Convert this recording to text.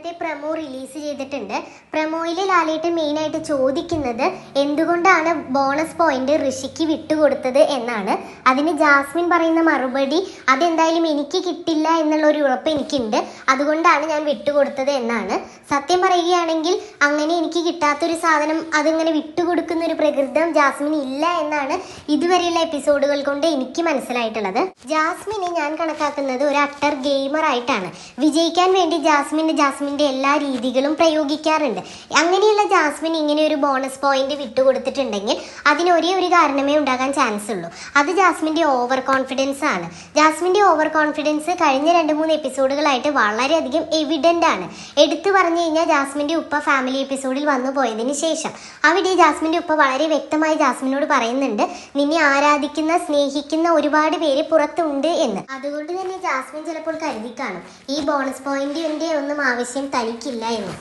ഇന്നത്തെ promo release ചെയ്തിട്ടുണ്ട്. പ്രമോയിൽ ലാലേട്ടൻ മെയിനായിട്ട് ചോദിക്കുന്നത് എന്തുകൊണ്ടാണ് ബോണസ് പോയിന്റ് ഋഷിക്ക് വിട്ടുകൊടുത്തത് എന്നാണ്. അതിന് ജാസ്മിൻ പറയുന്ന മറുപടി അതെന്തായാലും എനിക്ക് കിട്ടില്ല എന്നുള്ള ഒരു ഉറപ്പ് എനിക്കുണ്ട്. അതുകൊണ്ടാണ് ഞാൻ വിട്ടുകൊടുത്തത് എന്നാണ്. സത്യം പറയുകയാണെങ്കിൽ അങ്ങനെ എനിക്ക് കിട്ടാത്തൊരു സാധനം അതിങ്ങനെ വിട്ടുകൊടുക്കുന്ന ഒരു പ്രകൃതം ജാസ്മിൻ ഇല്ല എന്നാണ് ഇതുവരെയുള്ള എപ്പിസോഡുകൾ കൊണ്ട് എനിക്ക് മനസ്സിലായിട്ടുള്ളത്. ജാസ്മിനെ ഞാൻ കണക്കാക്കുന്നത് ഒരു അട്ടർ ഗെയിമർ ആയിട്ടാണ്. വിജയിക്കാൻ വേണ്ടി ജാസ്മിന് ജാസ്മിന്റെ എല്ലാ രീതികളും പ്രയോഗിക്കാറുണ്ട്. അങ്ങനെയുള്ള ജാസ്മിൻ ഇങ്ങനെ ഒരു ബോണസ് പോയിന്റ് വിട്ടുകൊടുത്തിട്ടുണ്ടെങ്കിൽ അതിന് ഒരേ ഒരു കാരണമേ ഉണ്ടാകാൻ ചാൻസ് ഉള്ളൂ. അത് ജാസ്മിന്റെ ഓവർ കോൺഫിഡൻസ് ആണ്. ജാസ്മിന്റെ ഓവർ കോൺഫിഡൻസ് കഴിഞ്ഞ രണ്ട് മൂന്ന് എപ്പിസോഡുകളായിട്ട് വളരെയധികം എവിഡന്റ് ആണ്. എടുത്തു പറഞ്ഞു കഴിഞ്ഞാൽ ജാസ്മിന്റെ ഉപ്പ ഫാമിലി എപ്പിസോഡിൽ വന്നു പോയതിന് ശേഷം. അവിടെ ജാസ്മിന്റെ ഉപ്പ വളരെ വ്യക്തമായി ജാസ്മിനോട് പറയുന്നുണ്ട് നിന്നെ ആരാധിക്കുന്ന സ്നേഹിക്കുന്ന ഒരുപാട് പേര് പുറത്തുണ്ട് എന്ന്. അതുകൊണ്ട് തന്നെ ജാസ്മിൻ ചിലപ്പോൾ കരുതി കാണും ഈ ബോണസ് പോയിന്റിന്റെ ഒന്നും ആവശ്യം തനിക്കില്ല എന്ന്.